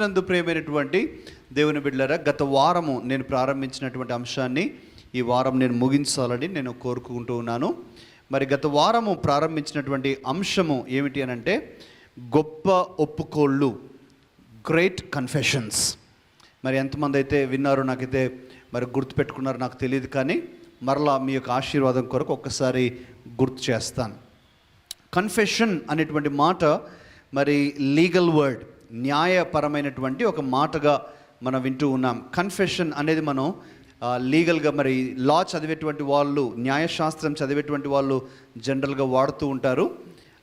క్రీస్తునందు ప్రేమైనటువంటి దేవుని బిడ్డలరా గత వారము నేను ప్రారంభించినటువంటి అంశాన్ని ఈ వారం నేను ముగించాలని నేను కోరుకుంటూ ఉన్నాను. మరి గత వారము ప్రారంభించినటువంటి అంశము ఏమిటి అని అంటే గొప్ప ఒప్పుకోళ్ళు గ్రేట్ కన్ఫెషన్స్ మరి ఎంతమంది అయితే విన్నారో నాకైతే మరి గుర్తు పెట్టుకున్నారో నాకు తెలియదు కానీ మరలా మీ యొక్క ఆశీర్వాదం కొరకు ఒక్కసారి గుర్తు చేస్తాను. కన్ఫెషన్ అనేటువంటి మాట మరి లీగల్ వర్డ్. న్యాయపరమైనటువంటి ఒక మాటగా మనం వింటూ ఉన్నాం. కన్ఫెషన్ అనేది మనం లీగల్గా మరి లా చదివేటువంటి వాళ్ళు న్యాయశాస్త్రం చదివేటువంటి వాళ్ళు జనరల్గా వాడుతూ ఉంటారు.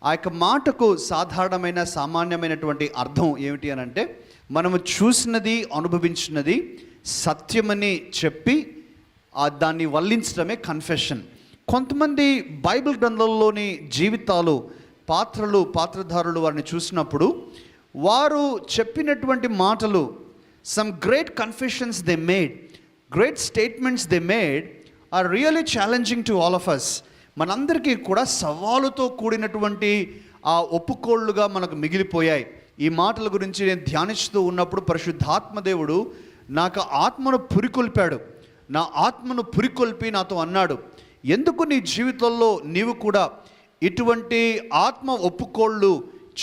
ఆ యొక్క మాటకు సాధారణమైన సామాన్యమైనటువంటి అర్థం ఏమిటి అని అంటే మనము చూసినది అనుభవించినది సత్యమని చెప్పి దాన్ని వల్లించడమే కన్ఫెషన్ కొంతమంది బైబిల్ గ్రంథంలోని జీవితాలు పాత్రలు పాత్రధారులు వారిని చూసినప్పుడు వారు చెప్పినటువంటి మాటలు some great confessions they made great statements they made are really challenging to all of us మనందరికీ కూడా సవాలుతో కూడినటువంటి ఆ ఒప్పుకోళ్ళుగా మనకు మిగిలిపోయాయి. ఈ మాటల గురించి నేను ధ్యానిస్తూ ఉన్నప్పుడు పరిశుద్ధాత్మదేవుడు నాకు ఆత్మను పురికొల్పాడు. నా ఆత్మను పురికొల్పి నాతో అన్నాడు ఎందుకు నీ జీవితంలో నీవు కూడా ఇటువంటి ఆత్మ ఒప్పుకోళ్ళు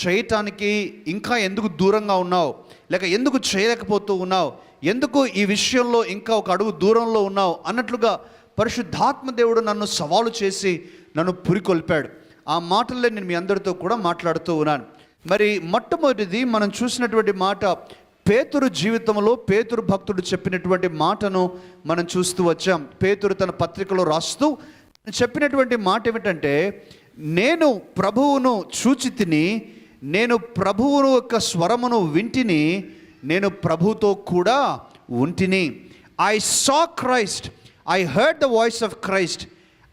చేయటానికి ఇంకా ఎందుకు దూరంగా ఉన్నావు? లేక ఎందుకు చేయలేకపోతూ ఉన్నావు? ఎందుకు ఈ విషయంలో ఇంకా ఒక అడుగు దూరంలో ఉన్నావు? అన్నట్లుగా పరిశుద్ధాత్మ దేవుడు నన్ను సవాలు చేసి నన్ను పురికొల్పాడు. ఆ మాటల్లో నేను మీ అందరితో కూడా మాట్లాడుతూ ఉన్నాను. మరి మొట్టమొదటిది మనం చూసినటువంటి మాట పేతురు జీవితంలో పేతురు భక్తుడు చెప్పినటువంటి మాటను మనం చూస్తూ వచ్చాం. పేతురు తన పత్రికలో రాస్తూ చెప్పినటువంటి మాట ఏమిటంటే నేను ప్రభువును చూచి తిని నేను ప్రభువును యొక్క స్వరమును వింటిని నేను ప్రభుతో కూడా ఉంటిని. I saw Christ I heard the voice of Christ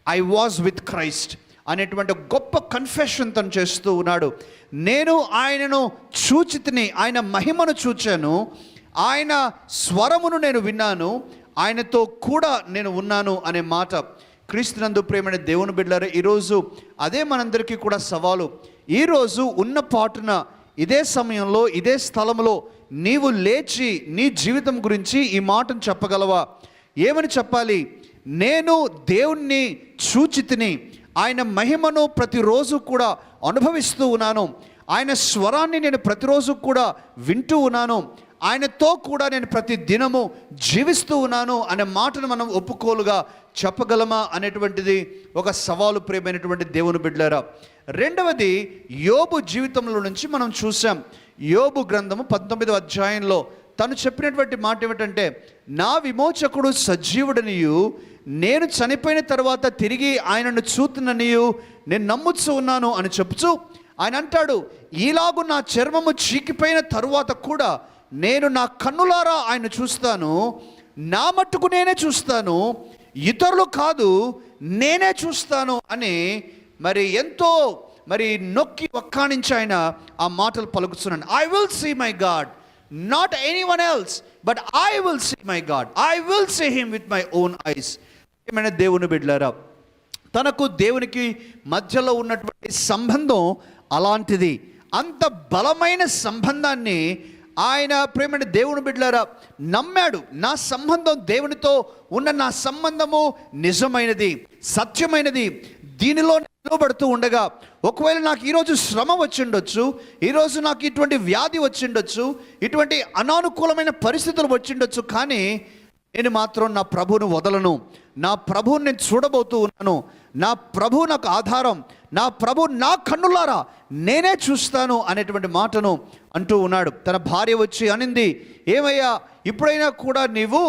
I was with Christ అనేటువంటి గొప్ప కన్ఫెషన్ తను చేస్తూ ఉన్నాడు. నేను ఆయనను చూచితిని ఆయన మహిమను చూచాను. ఆయన స్వరమును నేను విన్నాను. ఆయనతో కూడా నేను ఉన్నాను అనే మాట. క్రీస్తునందు ప్రేమైన దేవుని బిడ్డారు ఈరోజు అదే మనందరికీ కూడా సవాలు. ఈరోజు ఉన్న పాటున ఇదే సమయంలో ఇదే స్థలంలో నీవు లేచి నీ జీవితం గురించి ఈ మాటను చెప్పగలవా? ఏమని చెప్పాలి? నేను దేవుణ్ణి చూచితిని ఆయన మహిమను ప్రతిరోజు కూడా అనుభవిస్తూ ఉన్నాను. ఆయన స్వరాన్ని నేను ప్రతిరోజు కూడా వింటూ ఉన్నాను. ఆయనతో కూడా నేను ప్రతి దినము జీవిస్తూ ఉన్నాను అనే మాటను మనం ఒప్పుకోలుగా చెప్పగలమా అనేటువంటిది ఒక సవాలు ప్రేమైనటువంటి దేవుని బిడ్డారా రెండవది యోబు జీవితంలో నుంచి మనం చూసాం. యోబు గ్రంథము పంతొమ్మిదవ అధ్యాయంలో తను చెప్పినటువంటి మాట ఏమిటంటే నా విమోచకుడు సజీవుడనియు నేను చనిపోయిన తర్వాత తిరిగి ఆయనను చూతుననియు నేను నమ్ముతూ ఉన్నాను అని చెప్తూ ఆయన అంటాడు ఈలాగు నా చర్మము చీకిపోయిన తరువాత కూడా నేను నా కన్నులారా ఆయన చూస్తాను నా మట్టుకు నేనే చూస్తాను ఇతరులు కాదు నేనే చూస్తాను అని మరి ఎంతో మరి నొక్కి ఒక్కానించి ఆయన ఆ మాటలు పలుకుతున్నాను. I will see my God not any one else but I will see my God I will see him with my own eyes ఏమైనా దేవుని బిడ్లారా తనకు దేవునికి మధ్యలో ఉన్నటువంటి సంబంధం అలాంటిది. అంత బలమైన సంబంధాన్ని ఆయన ప్రేమని దేవుని బిడ్డలారా నమ్మాడు. నా సంబంధం దేవునితో ఉన్న నా సంబంధము నిజమైనది సత్యమైనది. దీనిలో నిలబడుతూ ఉండగా ఒకవేళ నాకు ఈరోజు శ్రమ వచ్చిండొచ్చు ఈరోజు నాకు ఇటువంటి వ్యాధి వచ్చిండొచ్చు ఇటువంటి అనానుకూలమైన పరిస్థితులు వచ్చిండొచ్చు కానీ నేను మాత్రం నా ప్రభువును వదలను. నా ప్రభువుని నేను చూడబోతూ ఉన్నాను. నా ప్రభు నాకు ఆధారం. నా ప్రభు నా కన్నులారా నేనే చూస్తాను అనేటువంటి మాటను అంటూ ఉన్నాడు. తన భార్య వచ్చి అనింది ఏమయ్యా ఇప్పుడైనా కూడా నీవు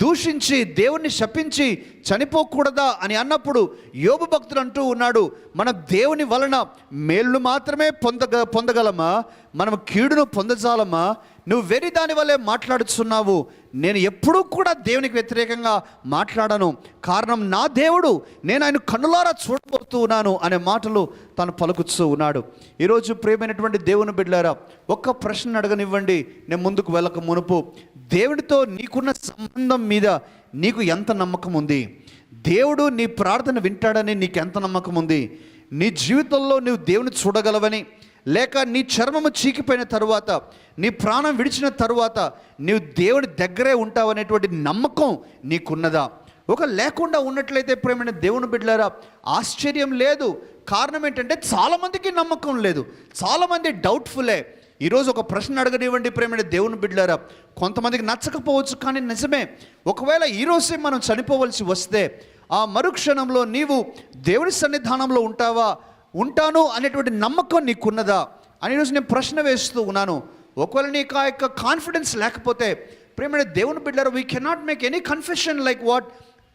దూషించి దేవుణ్ణి శపించి చనిపోకూడదా అని అన్నప్పుడు యోబు భక్తులు అంటూ ఉన్నాడు మన దేవుని వలన మేలును మాత్రమే పొందగ పొందగలమా? మనం కీడును పొందజాలమా నువ్వు వెరి దాని వల్లే మాట్లాడుతున్నావు నేను ఎప్పుడూ కూడా దేవునికి వ్యతిరేకంగా మాట్లాడను. కారణం నా దేవుడు. నేను ఆయన కన్నులారా చూడబోతూ ఉన్నాను అనే మాటలు తను పలుకుతూ ఉన్నాడు. ఈరోజు ప్రేమైనటువంటి దేవుని బిడ్డారా ఒక్క ప్రశ్న అడగనివ్వండి. నేను ముందుకు వెళ్ళక మునుపు. దేవుడితో నీకున్న సంబంధం మీద నీకు ఎంత నమ్మకం ఉంది? దేవుడు నీ ప్రార్థన వింటాడని నీకు ఎంత నమ్మకం ఉంది? నీ జీవితంలో నువ్వు దేవుని చూడగలవని లేక నీ చర్మము చీకిపోయిన తరువాత నీ ప్రాణం విడిచిన తరువాత నీవు దేవుడి దగ్గరే ఉంటావనేటువంటి నమ్మకం నీకున్నదా? ఒక లేకుండా ఉన్నట్లయితే ప్రేమైన దేవుని బిడ్డలారా ఆశ్చర్యం లేదు. కారణం ఏంటంటే చాలామందికి నమ్మకం లేదు. చాలామంది డౌట్ఫుల్లే ఈరోజు ఒక ప్రశ్న అడగనివ్వండి ప్రేమైన దేవుని బిడ్డలారా. కొంతమందికి నచ్చకపోవచ్చు కానీ నిజమే. ఒకవేళ ఈరోజే మనం చనిపోవలసి వస్తే ఆ మరుక్షణంలో నీవు దేవుని సన్నిధానంలో ఉంటావా? ఉంటాను అనేటువంటి నమ్మకం నీకున్నదా? అని ఈరోజు నేను ప్రశ్న వేస్తూ ఉన్నాను. ఒకవేళ నీకు ఆ యొక్క కాన్ఫిడెన్స్ లేకపోతే ప్రేమైన దేవుని బిడ్డారు we cannot make any confession like what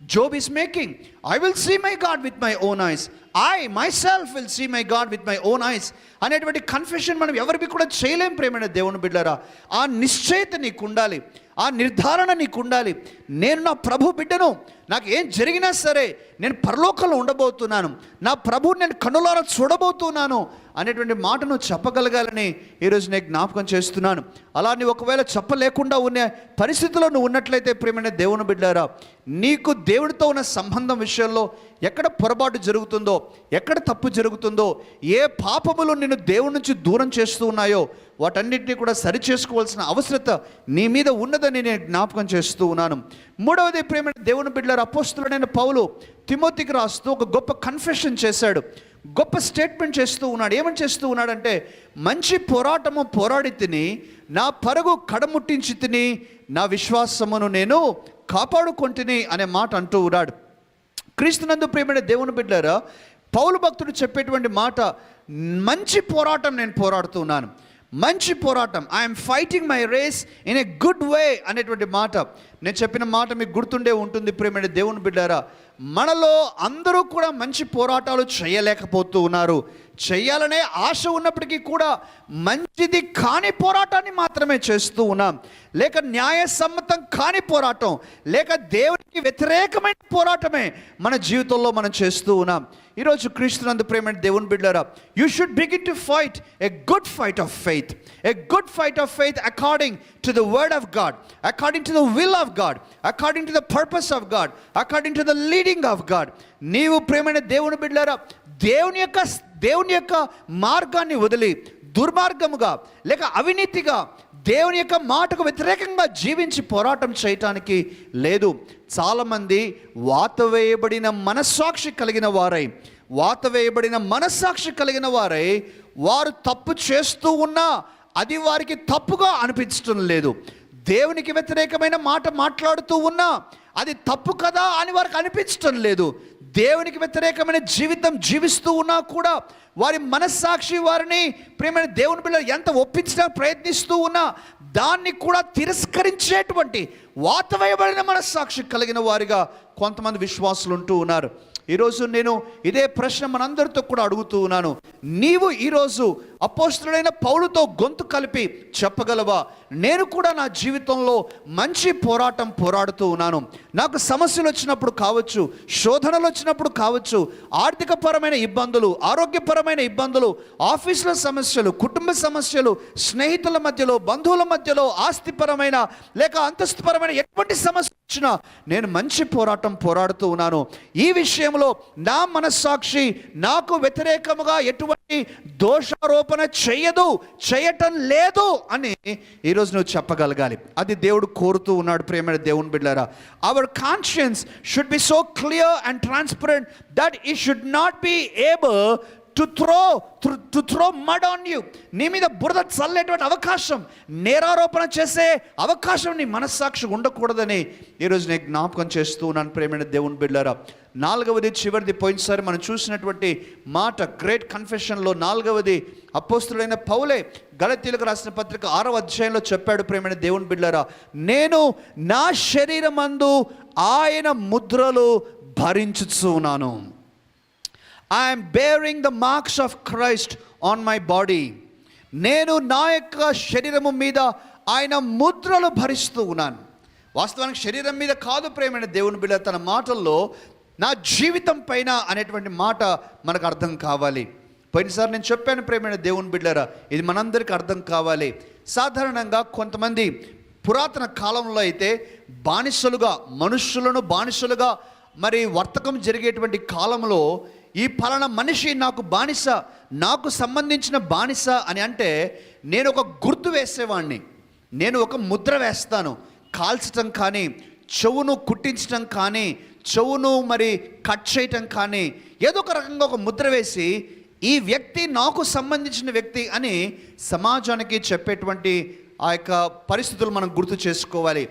Job is making I will see my God with my own eyes I myself will see my God with my own eyes అనేటువంటి కన్ఫెషన్ మనం ఎవరికి కూడా చేయలేం ప్రేమైన దేవుని బిడ్డరా ఆ నిశ్చయత నీకు ఉండాలి ఆ నిర్ధారణ నీకు ఉండాలి నేను నా ప్రభు బిడ్డను నాకు ఏం జరిగినా సరే నేను పరలోకంలో ఉండబోతున్నాను. నా ప్రభువు నేను కన్నులారా చూడబోతున్నాను అనేటువంటి మాటను చెప్పగలగాలని ఈరోజు నేను జ్ఞాపకం చేస్తున్నాను. అలా నీ ఒకవేళ చెప్పలేకుండా ఉన్న పరిస్థితిలో నువ్వు ఉన్నట్లయితే ప్రేమైన దేవుని బిడ్డారా నీకు దేవుడితో ఉన్న సంబంధం విషయంలో ఎక్కడ పొరపాటు జరుగుతుందో ఎక్కడ తప్పు జరుగుతుందో ఏ పాపములు నిన్ను దేవుడి నుంచి దూరం చేస్తూ ఉన్నాయో వాటన్నిటిని కూడా సరి చేసుకోవాల్సిన అవసరత నీ మీద ఉన్నదని నేను జ్ఞాపకం చేస్తూ ఉన్నాను. మూడవది ప్రేమ దేవుని బిడ్డల అపోస్తులైన పౌలు తిమోతికి రాస్తూ ఒక గొప్ప కన్ఫెషన్ చేశాడు. గొప్ప స్టేట్మెంట్ చేస్తూ ఉన్నాడు. ఏమని చేస్తూ ఉన్నాడంటే మంచి పోరాటము పోరాడి తిని నా పరుగు కడముట్టించి తిని నా విశ్వాసమును నేను కాపాడుకొంటిని అనే మాట అంటూ ఉన్నాడు. క్రీస్తునందు ప్రేమైన దేవుని బిడ్డారా పౌలు భక్తుడు చెప్పేటువంటి మాట మంచి పోరాటం నేను పోరాడుతున్నాను మంచి పోరాటం. I'm fighting my race in a good way అనేటువంటి మాట. నేను చెప్పిన మాట మీకు గుర్తుండే ఉంటుంది ప్రేమైన దేవుని బిడ్డారా. మనలో అందరూ కూడా మంచి పోరాటాలు చేయలేకపోతూ ఉన్నారు. చేయాలనే ఆశ ఉన్నప్పటికీ కూడా మంచిది కాని పోరాటాన్ని మాత్రమే చేస్తూ ఉన్నాం. లేక న్యాయసమ్మతం కాని పోరాటం లేక దేవునికి వ్యతిరేకమైన పోరాటమే మన జీవితంలో మనం చేస్తూ ఉన్నాం. ఈరోజు క్రీస్తునందు ప్రేమ దేవుని బిడ్డారా you should begin to fight a good fight of faith a good fight of faith according to the word of God according to the will of God according to the purpose of God according to the leading of God నీవు ప్రేమైన దేవుని బిడ్డారా దేవుని యొక్క దేవుని యొక్క మార్గాన్ని వదిలి దుర్మార్గముగా లేక అవినీతిగా దేవుని యొక్క మాటకు వ్యతిరేకంగా జీవించి పోరాటం చేయటానికి లేదు. చాలామంది వాత వేయబడిన మనస్సాక్షి కలిగిన వారై వాత వేయబడిన మనస్సాక్షి కలిగిన వారై వారు తప్పు చేస్తూ ఉన్నా అది వారికి తప్పుగా అనిపించడం లేదు. దేవునికి వ్యతిరేకమైన మాట మాట్లాడుతూ ఉన్నా అది తప్పు కదా అని వారికి అనిపించటం లేదు. దేవునికి వ్యతిరేకమైన జీవితం జీవిస్తూ ఉన్నా కూడా వారి మనస్సాక్షి వారిని ప్రేమైన దేవుని పిల్లలు ఎంత ఒప్పించినా ప్రయత్నిస్తూ ఉన్నా దాన్ని కూడా తిరస్కరించేటువంటి వాతవేయబడిన మనస్సాక్షి కలిగిన వారిగా కొంతమంది విశ్వాసులు ఉంటూ ఉన్నారు. ఈరోజు నేను ఇదే ప్రశ్న మనందరితో కూడా అడుగుతూ ఉన్నాను. నీవు ఈరోజు అపోస్తుడైన పౌలుతో గొంతు కలిపి చెప్పగలవా? నేను కూడా నా జీవితంలో మంచి పోరాటం పోరాడుతూ ఉన్నాను. నాకు సమస్యలు వచ్చినప్పుడు కావచ్చు శోధనలు వచ్చినప్పుడు కావచ్చు ఆర్థికపరమైన ఇబ్బందులు ఆరోగ్యపరమైన ఇబ్బందులు ఆఫీసుల సమస్యలు కుటుంబ సమస్యలు స్నేహితుల మధ్యలో బంధువుల మధ్యలో ఆస్తిపరమైన లేక అంతస్తుపరమైన ఎటువంటి సమస్య వచ్చినా నేను మంచి పోరాటం పోరాడుతూ ఉన్నాను. ఈ విషయంలో నా మనస్సాక్షి నాకు వ్యతిరేకముగా ఎటువంటి దోషారోపణ చేయదు చేయటం లేదు అని ఈరోజు నువ్వు చెప్పగలగాలి. అది దేవుడు కోరుతూ ఉన్నాడు ప్రేమైన దేవుని బిడ్డారా our conscience should be so clear and transparent that he should not be able to throw to throw mud on you నీ మీద బురద చల్లేటువంటి అవకాశం నేరారోపణ చేసే అవకాశం నీ మనస్సాక్షి ఉండకూడదని ఈరోజు నేను జ్ఞాపకం చేస్తూ ఉన్నాను ప్రేమైన దేవుని బిడ్డారా నాలుగవది చివరిది పోయినసారి మనం చూసినటువంటి మాట గ్రేట్ కన్ఫెషన్లో నాలుగవది అపోస్తుడైన పౌలే గలతీలకు రాసిన పత్రిక ఆరవ అధ్యాయంలో చెప్పాడు ప్రేమైన దేవుని బిడ్డారా నేను నా శరీరమందు ఆయన ముద్రలు భరించుతున్నాను I'm bearing the marks of Christ on my body నేను నా యొక్క శరీరము మీద ఆయన ముద్రలు భరిస్తూ ఉన్నాను. వాస్తవానికి శరీరం మీద కాదు ప్రేమైన దేవుని బిడ్డ తన మాటల్లో నా జీవితం పైన అనేటువంటి మాట మనకు అర్థం కావాలి. పోయినసారి నేను చెప్పాను ప్రేమైన దేవుని బిడ్డరా ఇది మనందరికీ అర్థం కావాలి. సాధారణంగా కొంతమంది పురాతన కాలంలో అయితే బానిసలుగా మనుషులను బానిసలుగా మరి వర్తకం జరిగేటువంటి కాలంలో ఈ ఫలానా మనిషి నాకు బానిస నాకు సంబంధించిన బానిస అని అంటే నేను ఒక గుర్తు వేసేవాడిని నేను ఒక ముద్ర వేస్తాను. కాల్చటం కానీ చెవును కుట్టించటం కానీ చెవును మరి కట్ చేయటం కానీ ఏదో ఒక రకంగా ఒక ముద్ర వేసి ఈ వ్యక్తి నాకు సంబంధించిన వ్యక్తి అని సమాజానికి చెప్పేటువంటి ఆ యొక్క పరిస్థితులు మనం గుర్తు చేసుకోవాలి.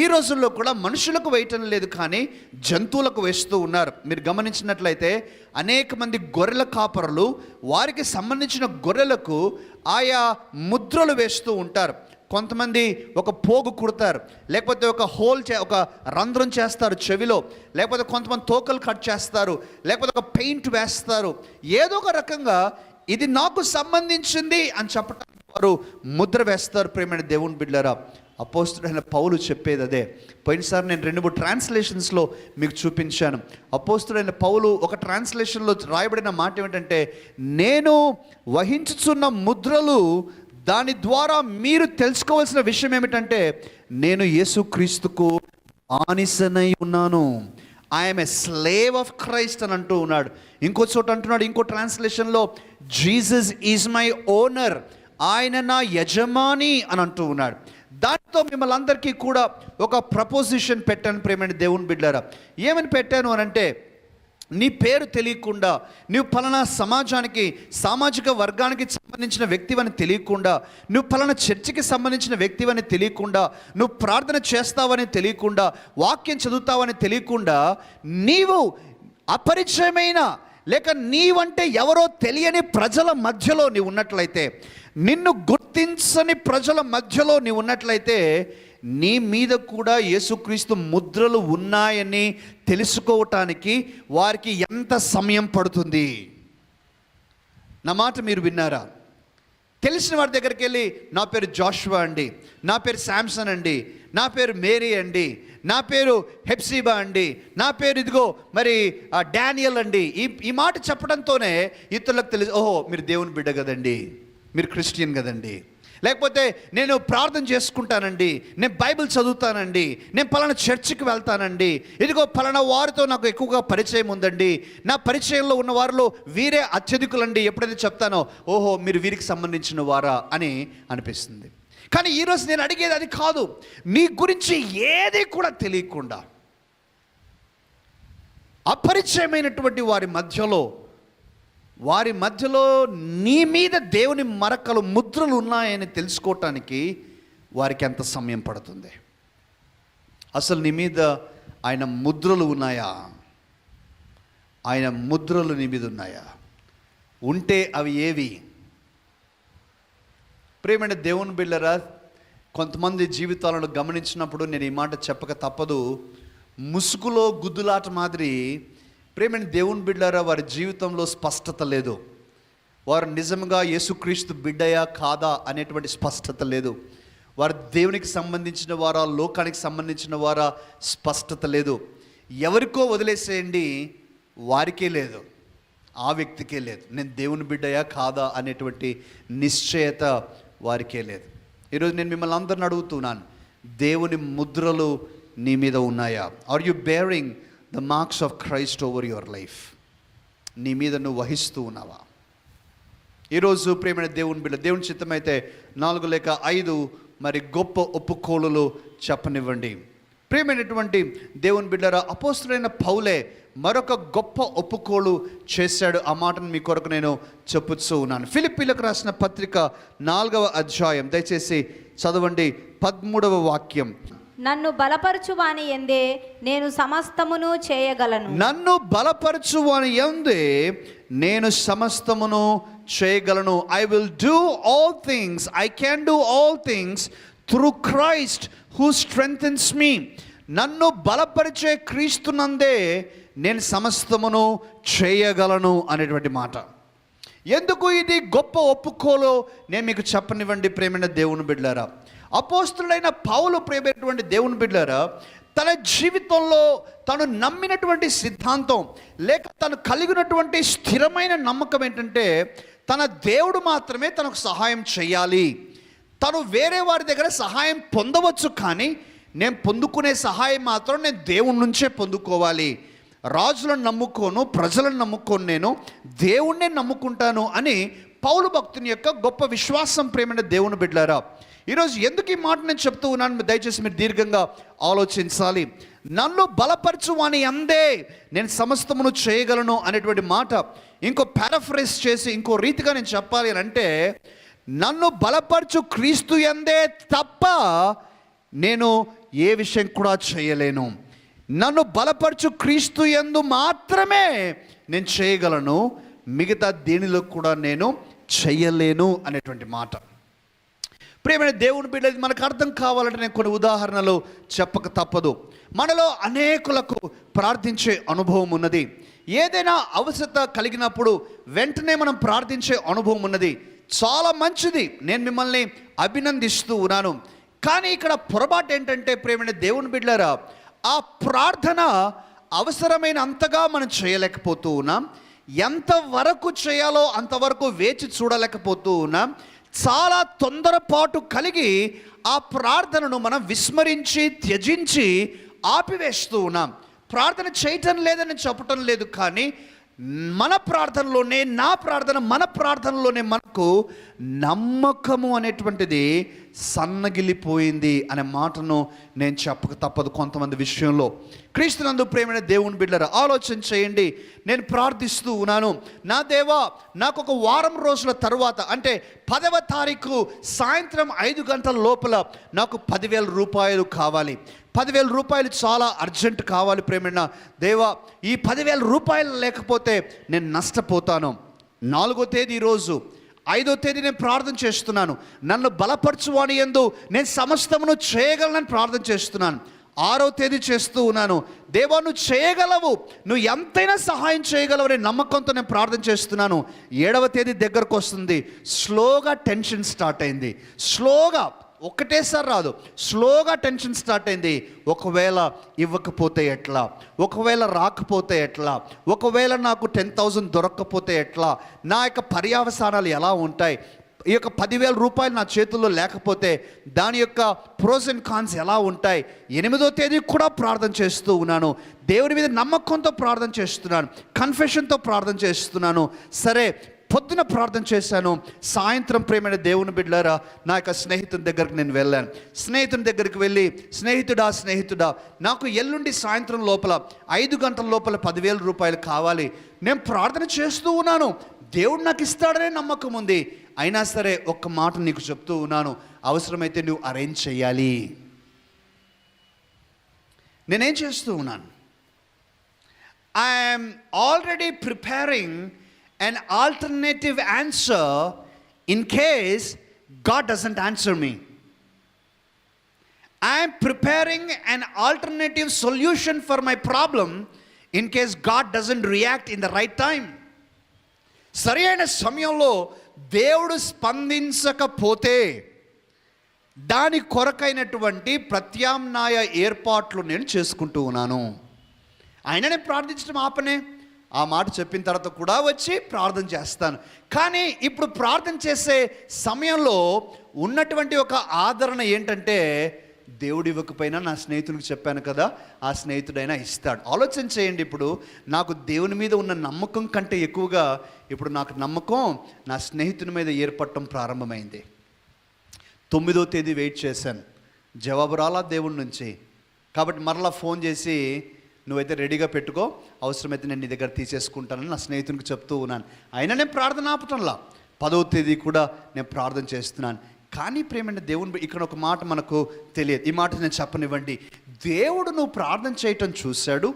ఈ రోజుల్లో కూడా మనుషులకు వేయటం లేదు కానీ జంతువులకు వేస్తూ ఉన్నారు. మీరు గమనించినట్లయితే అనేక మంది గొర్రెల కాపరులు వారికి సంబంధించిన గొర్రెలకు ఆయా ముద్రలు వేస్తూ ఉంటారు. కొంతమంది ఒక పోగు కుడతారు లేకపోతే ఒక హోల్ చే ఒక రంధ్రం చేస్తారు చెవిలో లేకపోతే కొంతమంది తోకలు కట్ చేస్తారు లేకపోతే ఒక పెయింట్ వేస్తారు. ఏదో ఒక రకంగా ఇది నాకు సంబంధించింది అని చెప్పడానికి వారు ముద్ర వేస్తారు ప్రేమైన దేవుని బిడ్డరా అపోస్తుడైన పౌలు చెప్పేది అదే. పోయినసారి నేను రెండు మూడు ట్రాన్స్లేషన్స్లో మీకు చూపించాను. అపోస్తుడైన పౌలు ఒక ట్రాన్స్లేషన్లో రాయబడిన మాట ఏమిటంటే నేను వహించుచున్న ముద్రలు దాని ద్వారా మీరు తెలుసుకోవాల్సిన విషయం ఏమిటంటే నేను యేసుక్రీస్తుకు బానిసనై ఉన్నాను. I'm a slave of Christ అని అంటూ ఉన్నాడు. ఇంకో చోట అంటున్నాడు ఇంకో ట్రాన్స్లేషన్లో జీసస్ ఈజ్ మై ఓనర్ ఆయన నా యజమాని అని అంటూ ఉన్నాడు. దాంతో మిమ్మల్ని అందరికీ కూడా ఒక ప్రపోజిషన్ పెట్టాను ప్రేమైన దేవుని బిడ్డారా. ఏమని పెట్టాను అని అంటే నీ పేరు తెలియకుండా నువ్వు పలానా సమాజానికి సామాజిక వర్గానికి సంబంధించిన వ్యక్తివని తెలియకుండా నువ్వు పలానా చర్చికి సంబంధించిన వ్యక్తివని తెలియకుండా నువ్వు ప్రార్థన చేస్తావని తెలియకుండా వాక్యం చదువుతావని తెలియకుండా నీవు అపరిచయమైన లేక నీవంటే ఎవరో తెలియని ప్రజల మధ్యలో నీవు ఉన్నట్లయితే నిన్ను గుర్తించని ప్రజల మధ్యలో నీవు ఉన్నట్లయితే నీ మీద కూడా యేసుక్రీస్తు ముద్రలు ఉన్నాయని తెలుసుకోవటానికి వారికి ఎంత సమయం పడుతుంది? నా మాట మీరు విన్నారా? తెలిసిన వారి దగ్గరికి వెళ్ళి నా పేరు జాషువా అండి నా పేరు శాంసన్ అండి నా పేరు మేరీ అండి నా పేరు హెప్సీబా అండి నా పేరు ఇదిగో మరి ఆ, డానియల్ అండి ఈ ఈ మాట చెప్పడంతోనే ఇతరులకు తెలుసు ఓహో మీరు దేవుని బిడ్డ కదండి. మీరు క్రిస్టియన్ కదండి. లేకపోతే నేను ప్రార్థన చేసుకుంటానండి నేను బైబిల్ చదువుతానండి నేను పలానా చర్చికి వెళ్తానండి. ఇదిగో పలానా వారితో నాకు ఎక్కువగా పరిచయం ఉందండి. నా పరిచయంలో ఉన్న వారిలో వీరే అత్యధికులండి. ఎప్పుడైతే చెప్తానో ఓహో మీరు వీరికి సంబంధించిన వారా అని అనిపిస్తుంది. కానీ ఈరోజు నేను అడిగేది అది కాదు. నీ గురించి ఏది కూడా తెలియకుండా అపరిచయమైనటువంటి వారి మధ్యలో వారి మధ్యలో నీ మీద దేవుని మరకలు ముద్రలు ఉన్నాయని తెలుసుకోవటానికి వారికి ఎంత సమయం పడుతుంది? అసలు నీ మీద ఆయన ముద్రలు ఉన్నాయా? ఆయన ముద్రలు నీ మీద ఉన్నాయా? ఉంటే అవి ఏవి? ప్రేమైన దేవుని బిళ్ళరా కొంతమంది జీవితాలను గమనించినప్పుడు నేను ఈ మాట చెప్పక తప్పదు. ముసుగులో గుద్దులాట మాదిరి ప్రేమని దేవుని బిడ్డారా వారి జీవితంలో స్పష్టత లేదు. వారు నిజంగా యేసుక్రీస్తు బిడ్డయా కాదా అనేటువంటి స్పష్టత లేదు. వారు దేవునికి సంబంధించిన వారా లోకానికి సంబంధించిన వారా స్పష్టత లేదు. ఎవరికో వదిలేసేయండి వారికే లేదు. ఆ వ్యక్తికే లేదు. నేను దేవుని బిడ్డయా కాదా అనేటువంటి నిశ్చయత వారికే లేదు. ఈరోజు నేను మిమ్మల్ని అందరిని అడుగుతున్నాను దేవుని ముద్రలు నీ మీద ఉన్నాయా? Are you bearing the marks of Christ over your life నీ మీద నువ్వు వహిస్తూ ఉన్నావా? ఈరోజు ప్రేమైన దేవుని బిడ్డ దేవుని చిత్తమైతే నాలుగు లేక ఐదు మరి గొప్ప ఒప్పుకోలులు చెప్పనివ్వండి. ప్రేమైనటువంటి దేవుని బిడ్డరా అపోస్తుడైన పౌలే మరొక గొప్ప ఒప్పుకోలు చేశాడు. ఆ మాటను మీ కొరకు నేను చెప్పుతూ ఉన్నాను. ఫిలిప్పీలకు రాసిన పత్రిక నాలుగవ అధ్యాయం. దయచేసి చదవండి. పదమూడవ వాక్యం. నన్ను బలపరచువాని ఎందే నేను సమస్తమును చేయగలను. నన్ను బలపరచువాని ఎందే నేను సమస్తమును చేయగలను. I will do all things I can do all things through Christ who strengthens me నన్ను బలపరిచే క్రీస్తునందే నేను సమస్తమును చేయగలను అనేటువంటి మాట. ఎందుకు ఇది గొప్ప ఒప్పుకోలో నేను మీకు చెప్పనివ్వండి ప్రేమైన దేవుని బిడ్డారా అపోస్తుడైన పౌలు ప్రేమైనటువంటి దేవుని బిడ్డారా తన జీవితంలో తను నమ్మినటువంటి సిద్ధాంతం లేక తను కలిగినటువంటి స్థిరమైన నమ్మకం ఏంటంటే తన దేవుడు మాత్రమే తనకు సహాయం చేయాలి. తను వేరే వారి దగ్గర సహాయం పొందవచ్చు కానీ నేను పొందుకునే సహాయం మాత్రం నేను దేవుడి నుంచే పొందుకోవాలి. రాజులను నమ్ముకోను ప్రజలను నమ్ముకోను నేను దేవుణ్ణే నమ్ముకుంటాను అని పౌలు భక్తుని యొక్క గొప్ప విశ్వాసం ప్రేమైన దేవుని బిడ్డారా ఈరోజు ఎందుకు ఈ మాట నేను చెప్తూ ఉన్నాను? దయచేసి మీరు దీర్ఘంగా ఆలోచించాలి. నన్ను బలపరచు అని అందే నేను సమస్తమును చేయగలను అనేటువంటి మాట ఇంకో పారాఫ్రైజ్ చేసి ఇంకో రీతిగా నేను చెప్పాలి అని అంటే నన్ను బలపరచు క్రీస్తు ఎందే తప్ప నేను ఏ విషయం కూడా చేయలేను. నన్ను బలపరచు క్రీస్తు ఎందు మాత్రమే నేను చేయగలను. మిగతా దేనిలో కూడా నేను చెయ్యలేను అనేటువంటి మాట. ప్రియమైన దేవుని బిడ్డది మనకు అర్థం కావాలంటే నేను కొన్ని ఉదాహరణలు చెప్పక తప్పదు. మనలో అనేకులకు ప్రార్థించే అనుభవం ఉన్నది. ఏదైనా అవసరత కలిగినప్పుడు వెంటనే మనం ప్రార్థించే అనుభవం ఉన్నది. చాలా మంచిది. నేను మిమ్మల్ని అభినందిస్తూ ఉన్నాను. కానీ ఇక్కడ పొరపాటు ఏంటంటే ప్రేమైన దేవుని బిడ్డరా ఆ ప్రార్థన అవసరమైన అంతగా మనం చేయలేకపోతూ ఉన్నాం. ఎంతవరకు చేయాలో అంతవరకు వేచి చూడలేకపోతూ ఉన్నాం. చాలా తొందరపాటు కలిగి ఆ ప్రార్థనను మనం విస్మరించి త్యజించి ఆపివేస్తూ ఉన్నాం. ప్రార్థన చేయటం లేదని చెప్పటం లేదు కానీ మన ప్రార్థనలోనే నా ప్రార్థన మన ప్రార్థనలోనే మనకు నమ్మకము అనేటువంటిది సన్నగిలిపోయింది అనే మాటను నేను చెప్పక తప్పదు కొంతమంది విషయంలో. క్రీస్తునందు ప్రేమైన దేవుని బిడ్డరా ఆలోచన చేయండి. నేను ప్రార్థిస్తూ ఉన్నాను. నా దేవా నాకు ఒక వారం రోజుల తర్వాత అంటే పదవ తారీఖు సాయంత్రం ఐదు గంటల లోపల నాకు పదివేల రూపాయలు కావాలి. పదివేల రూపాయలు చాలా అర్జెంట్ కావాలి ప్రేమన్న. దేవా ఈ పదివేల రూపాయలు లేకపోతే నేను నష్టపోతాను. నాలుగో తేదీ రోజు ఐదో తేదీ నేను ప్రార్థన చేస్తున్నాను. నన్ను బలపరచువాని ఎందు నేను సమస్తమును చేయగలనని ప్రార్థన చేస్తున్నాను. ఆరో తేదీ చేస్తూ ఉన్నాను. దేవా నువ్వు చేయగలవు. నువ్వు ఎంతైనా సహాయం చేయగలవు అనే నమ్మకంతో నేను ప్రార్థన చేస్తున్నాను. ఏడవ తేదీ దగ్గరకు వస్తుంది. స్లోగా టెన్షన్ స్టార్ట్ అయింది. స్లోగా ఒకటేసారి రాదు. స్లోగా టెన్షన్ స్టార్ట్ అయింది. ఒకవేళ ఇవ్వకపోతే ఎట్లా? ఒకవేళ రాకపోతే ఎట్లా? ఒకవేళ నాకు టెన్ థౌజండ్ దొరక్కపోతే ఎట్లా? నా యొక్క పర్యావసానాలు ఎలా ఉంటాయి? ఈ యొక్క పదివేల రూపాయలు నా చేతుల్లో లేకపోతే దాని యొక్క ప్రోస్ అండ్ కాన్స్ ఎలా ఉంటాయి? ఎనిమిదో తేదీ కూడా ప్రార్థన చేస్తూ ఉన్నాను. దేవుని మీద నమ్మకంతో ప్రార్థన చేస్తున్నాను. కన్ఫెషన్తో ప్రార్థన చేస్తున్నాను. సరే పొద్దున ప్రార్థన చేశాను. సాయంత్రం ప్రేమైన దేవుని బిడ్డారా నా యొక్క స్నేహితుని దగ్గరికి నేను వెళ్ళాను. స్నేహితుని దగ్గరికి వెళ్ళి స్నేహితుడా స్నేహితుడా నాకు ఎల్లుండి సాయంత్రం లోపల ఐదు గంటల లోపల పదివేల రూపాయలు కావాలి. నేను ప్రార్థన చేస్తూ ఉన్నాను. దేవుడు నాకు ఇస్తాడనే నమ్మకం ఉంది. అయినా సరే ఒక్క మాట నీకు చెప్తూ ఉన్నాను. అవసరమైతే నువ్వు అరేంజ్ చేయాలి నేనేం చేస్తూ ఉన్నాను? I'm already preparing and alternative answer in case God doesn't answer me I'm preparing an alternative solution for my problem in case God doesn't react in the right time సరి అయిన సమయంలో దేవుడు స్పందించకపోతే దాని కొరకైనటువంటి ప్రత్యామ్నాయ ఏర్పాట్లు నేను చేసుకుంటూ ఉన్నాను. ఆయననే ప్రార్థించడం ఆపనే. ఆ మాట చెప్పిన తర్వాత కూడా వచ్చి ప్రార్థన చేస్తాను. కానీ ఇప్పుడు ప్రార్థన చేసే సమయంలో ఉన్నటువంటి ఒక ఆదరణ ఏంటంటే దేవుడు ఇవ్వకపోయినా నా స్నేహితులకు చెప్పాను కదా ఆ స్నేహితుడైనా ఇస్తాడు. ఆలోచన చేయండి ఇప్పుడు నాకు దేవుని మీద ఉన్న నమ్మకం కంటే ఎక్కువగా ఇప్పుడు నాకు నమ్మకం నా స్నేహితుని మీద ఏర్పడటం ప్రారంభమైంది. తొమ్మిదో తేదీ వెయిట్ చేశాను. జవాబు రాలా దేవుడి నుంచి. కాబట్టి మరలా ఫోన్ చేసి నువ్వైతే రెడీగా పెట్టుకో అవసరమైతే నేను నీ దగ్గర తీసేసుకుంటానని నా స్నేహితునికి చెప్తూ ఉన్నాను. అయినా నేను ప్రార్థన ఆపటంలా. పదవ తేదీ కూడా నేను ప్రార్థన చేస్తున్నాను. కానీ ప్రేమైన దేవుని ఇక్కడ ఒక మాట మనకు తెలియదు. ఈ మాట నేను చెప్పనివ్వండి. దేవుడు నువ్వు ప్రార్థన చేయటం చూశాడు.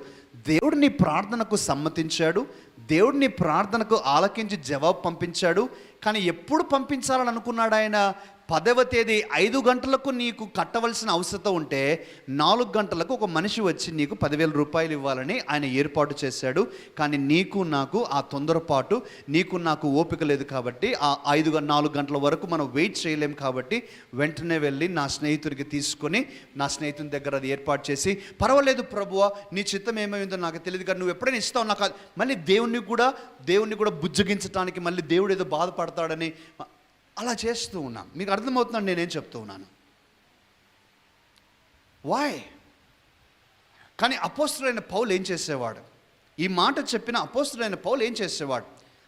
దేవుడు నీ ప్రార్థనకు సమ్మతించాడు. దేవుడు నీ ప్రార్థనకు ఆలకించి జవాబు పంపించాడు. కానీ ఎప్పుడు పంపించాలని అనుకున్నాడు ఆయన పదవ తేదీ ఐదు గంటలకు నీకు కట్టవలసిన అవసరం ఉంటే నాలుగు గంటలకు ఒక మనిషి వచ్చి నీకు పదివేల రూపాయలు ఇవ్వాలని ఆయన ఏర్పాటు చేశాడు. కానీ నీకు నాకు ఆ తొందరపాటు నీకు నాకు ఓపిక లేదు కాబట్టి ఆ ఐదు నాలుగు గంటల వరకు మనం వెయిట్ చేయలేం కాబట్టి వెంటనే వెళ్ళి నా స్నేహితుడికి తీసుకొని నా స్నేహితుని దగ్గర అది ఏర్పాటు చేసి పర్వాలేదు ప్రభువా నీ చిత్తం ఏమైందో నాకు తెలియదు కానీ నువ్వు ఎప్పుడైనా ఇస్తావు నాకు మళ్ళీ దేవుణ్ణి కూడా దేవుణ్ణి కూడా బుజ్జగించడానికి మళ్ళీ దేవుడు ఏదో బాధపడతాడని అలా చేస్తూ ఉన్నాం. మీకు అర్థమవుతున్నాను నేనేం చెప్తూ ఉన్నాను. వాయ్ కానీ అపోస్తులైన పౌలు ఏం చేసేవాడు? ఈ మాట చెప్పిన అపోస్తులైన పౌలు ఏం చేసేవాడు?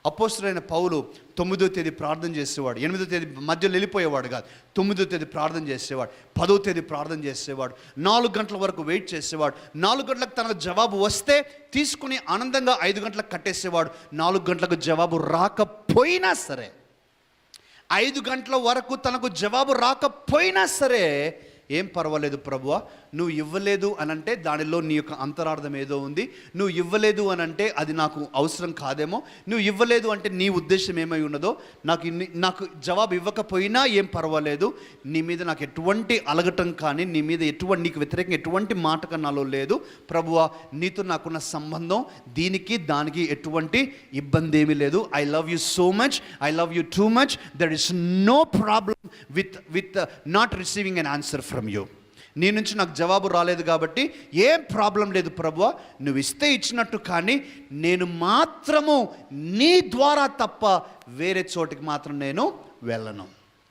అపోస్తులైన పౌలు తొమ్మిదో తేదీ ప్రార్థన చేసేవాడు. ఎనిమిదో తేదీ మధ్యలో వెళ్ళిపోయేవాడు కాదు. తొమ్మిదో తేదీ ప్రార్థన చేసేవాడు. పదో తేదీ ప్రార్థన చేసేవాడు. నాలుగు గంటల వరకు వెయిట్ చేసేవాడు. నాలుగు గంటలకు తనకు జవాబు వస్తే తీసుకుని ఆనందంగా ఐదు గంటలకు కట్టేసేవాడు. నాలుగు గంటలకు జవాబు రాకపోయినా సరే ఐదు గంటల వరకు తనకు జవాబు రాకపోయినా సరే ఏం పర్వాలేదు ప్రభువ నువ్వు ఇవ్వలేదు అనంటే దానిలో నీ యొక్క అంతరార్థం ఏదో ఉంది. నువ్వు ఇవ్వలేదు అనంటే అది నాకు అవసరం కాదేమో. నువ్వు ఇవ్వలేదు అంటే నీ ఉద్దేశం ఏమై ఉన్నదో నాకు నాకు జవాబు ఇవ్వకపోయినా ఏం పర్వాలేదు. నీ మీద నాకు ఎటువంటి అలగటం కానీ నీ మీద ఎటువంటి నీకు వ్యతిరేకంగా ఎటువంటి మాట నాలో లేదు. ప్రభువ నీతో నాకున్న సంబంధం దీనికి దానికి ఎటువంటి ఇబ్బంది ఏమీ లేదు. I love you so much I love you too much there is no problem with with not receiving an answer from you నీ నుంచి నాకు జవాబు రాలేదు కాబట్టి ఏం ప్రాబ్లం లేదు ప్రభువా నువ్వు ఇస్తే ఇచ్చినట్టు కానీ నేను మాత్రము నీ ద్వారా తప్ప వేరే చోటికి మాత్రం నేను వెళ్ళను.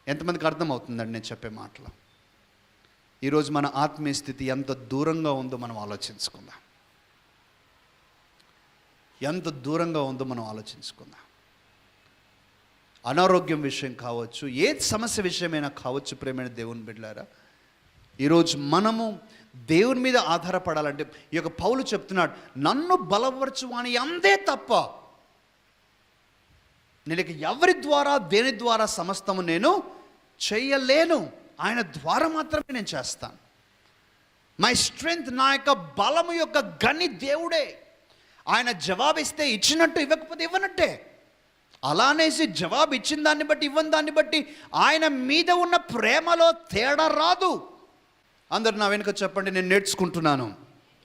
ఎంతమందికి అర్థమవుతుందండి నేను చెప్పే మాటలు? ఈరోజు మన ఆత్మీయ స్థితి ఎంత దూరంగా ఉందో మనం ఆలోచించుకుందాం. ఎంత దూరంగా ఉందో మనం ఆలోచించుకుందాం. అనారోగ్యం విషయం కావచ్చు ఏ సమస్య విషయమైనా కావచ్చు ప్రేమైన దేవుని బిడ్డారా ఈరోజు మనము దేవుని మీద ఆధారపడాలంటే ఈ యొక్క పౌలు చెప్తున్నాడు నన్ను బలపరచు అని అందే తప్ప నేను ఎవరి ద్వారా దేని ద్వారా సమస్తము నేను చేయలేను. ఆయన ద్వారా మాత్రమే నేను చేస్తాను. మై స్ట్రెంగ్త్ నా యొక్క బలము యొక్క గని దేవుడే. ఆయన జవాబిస్తే ఇచ్చినట్టు ఇవ్వకపోతే ఇవ్వనట్టే. అలా అనేసి జవాబు ఇచ్చిన దాన్ని బట్టి ఇవ్వని దాన్ని బట్టి ఆయన మీద ఉన్న ప్రేమలో తేడా రాదు. అందరు నా వెనుక చెప్పండి నేను నేర్చుకుంటున్నాను.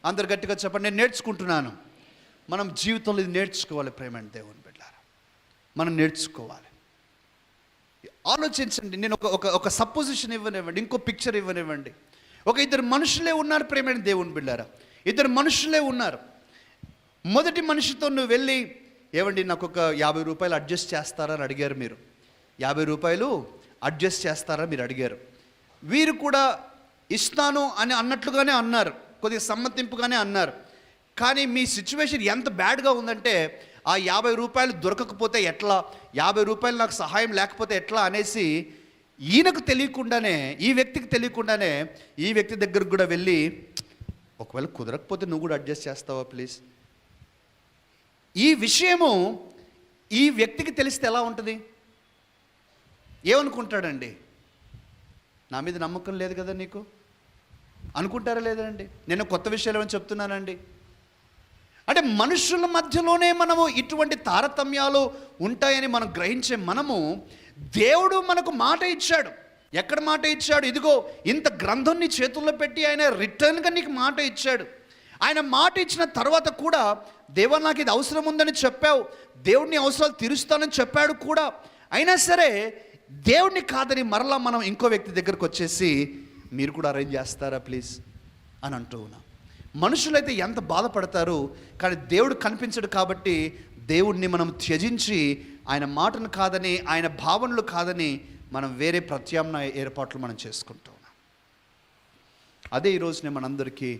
అందరు గట్టిగా చెప్పండి నేను నేర్చుకుంటున్నాను. మనం జీవితంలో ఇది నేర్చుకోవాలి ప్రేమ అంటే దేవుని బిడ్డారా. మనం నేర్చుకోవాలి. ఆలోచించండి నేను ఒక ఒక ఒక సపోజిషన్ ఇవ్వనివ్వండి ఇంకో పిక్చర్ ఇవ్వనివ్వండి. ఒక ఇద్దరు మనుషులే ఉన్నారు ప్రేమైన దేవుని బిడ్డారా. ఇద్దరు మనుషులే ఉన్నారు. మొదటి మనిషితో నువ్వు వెళ్ళి ఏమండి నాకు ఒక యాభై రూపాయలు అడ్జస్ట్ చేస్తారని అడిగారు మీరు. యాభై రూపాయలు అడ్జస్ట్ చేస్తారా? మీరు అడిగారు. వీరు కూడా ఇస్తాను అని అన్నట్లుగానే అన్నారు. కొద్దిగా సమ్మతింపుగానే అన్నారు. కానీ మీ సిచ్యువేషన్ ఎంత బ్యాడ్గా ఉందంటే ఆ యాభై రూపాయలు దొరకకపోతే ఎట్లా? యాభై రూపాయలు నాకు సహాయం లేకపోతే ఎట్లా? అనేసి ఈయనకు తెలియకుండానే ఈ వ్యక్తికి తెలియకుండానే ఈ వ్యక్తి దగ్గరకు కూడా వెళ్ళి ఒకవేళ కుదరకపోతే నువ్వు కూడా అడ్జస్ట్ చేస్తావా ప్లీజ్? ఈ విషయము ఈ వ్యక్తికి తెలిస్తే ఎలా ఉంటుంది? ఏమనుకుంటాడండి? నా మీద నమ్మకం లేదు కదా నీకు? అనుకుంటారా లేదండి? నేను కొత్త విషయాలు ఏమని చెప్తున్నానండి? అంటే మనుషుల మధ్యలోనే మనము ఇటువంటి తారతమ్యాలు ఉంటాయని మనం గ్రహించే మనము దేవుడు మనకు మాట ఇచ్చాడు. ఎక్కడ మాట ఇచ్చాడు? ఇదిగో ఇంత గ్రంథం నీ చేతుల్లో పెట్టి ఆయన రిటర్న్గా నీకు మాట ఇచ్చాడు. ఆయన మాట ఇచ్చిన తర్వాత కూడా దేవుడు నాకు ఇది అవసరం ఉందని చెప్పావు. దేవుడిని అవసరాలు తీరుస్తానని చెప్పాడు కూడా. అయినా సరే దేవుడిని కాదని మరలా మనం ఇంకో వ్యక్తి దగ్గరకు వచ్చేసి మీరు కూడా అరేంజ్ చేస్తారా ప్లీజ్ అని అంటూ మనుషులు మనుషులైతే ఎంత బాధపడతారు కానీ దేవుడు కనిపించడు కాబట్టి దేవుడిని మనం త్యజించి ఆయన మాటను కాదని ఆయన భావనలు కాదని మనం వేరే ప్రత్యామ్నాయ ఏర్పాట్లు మనం చేసుకుంటూ ఉన్నాం. అదే ఈరోజు నేను మనందరికీ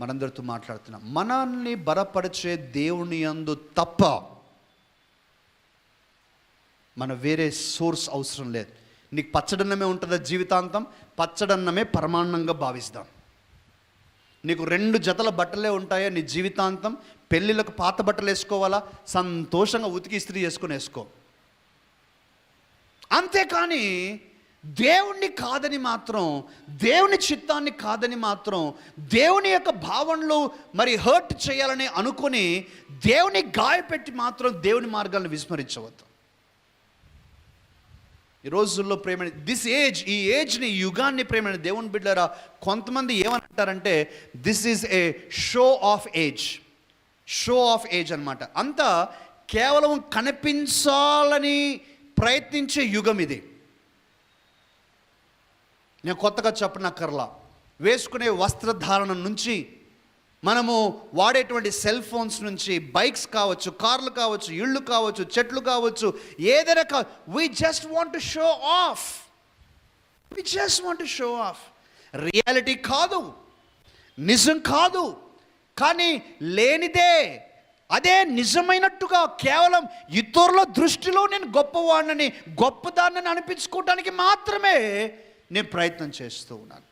మనందరితో మాట్లాడుతున్నాం. మనల్ని బలపరిచే దేవుని యందు తప్ప మన వేరే సోర్స్ అవసరం లేదు. నీకు పచ్చడన్నమే ఉంటుందా జీవితాంతం? పచ్చడన్నమే పరమాన్నంగా భావిస్తాం. నీకు రెండు జతల బట్టలే ఉంటాయా నీ జీవితాంతం? పెళ్ళిళ్ళకు పాత బట్టలు వేసుకోవాలా? సంతోషంగా ఉతికి ఇస్త్రీ చేసుకుని వేసుకో. అంతేకాని దేవుణ్ణి కాదని మాత్రం దేవుని చిత్తాన్ని కాదని మాత్రం దేవుని యొక్క భావనలు మరి హర్ట్ చేయాలని అనుకొని దేవుని గాయపెట్టి మాత్రం దేవుని మార్గాలను విస్మరించవద్దు. ఈ రోజుల్లో ప్రేమ దిస్ ఏజ్ ఈ ఏజ్ని యుగాన్ని ప్రేమైన దేవుని బిడ్డరా కొంతమంది ఏమంటారంటే this is a show off age show off age అన్నమాట. అంతా కేవలం కనిపించాలని ప్రయత్నించే యుగం ఇది. నేను కొత్తగా చెప్పనక్కర్లా వేసుకునే వస్త్రధారణ నుంచి మనము వాడేటువంటి సెల్ ఫోన్స్ నుంచి బైక్స్ కావచ్చు కార్లు కావచ్చు ఇళ్ళు కావచ్చు చెట్లు కావచ్చు ఏదైనా కా we just want to show off we just want to show off reality కాదు. నిజం కాదు. కానీ లేనిదే అదే నిజమైనట్టుగా కేవలం ఇతరుల దృష్టిలో నేను గొప్పవాడినని గొప్పదాన్ని అనిపించుకోవడానికి మాత్రమే నేను ప్రయత్నం చేస్తూ ఉన్నాను.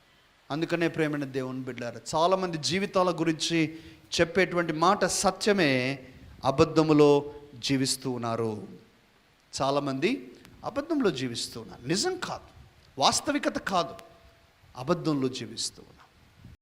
అందుకనే ప్రేమైన దేవుని బిడ్డారు చాలామంది జీవితాల గురించి చెప్పేటువంటి మాట సత్యమే అబద్ధములో జీవిస్తూ ఉన్నారు. చాలామంది అబద్ధంలో జీవిస్తూ ఉన్నారు. నిజం కాదు వాస్తవికత కాదు అబద్ధంలో జీవిస్తూ ఉన్నారు.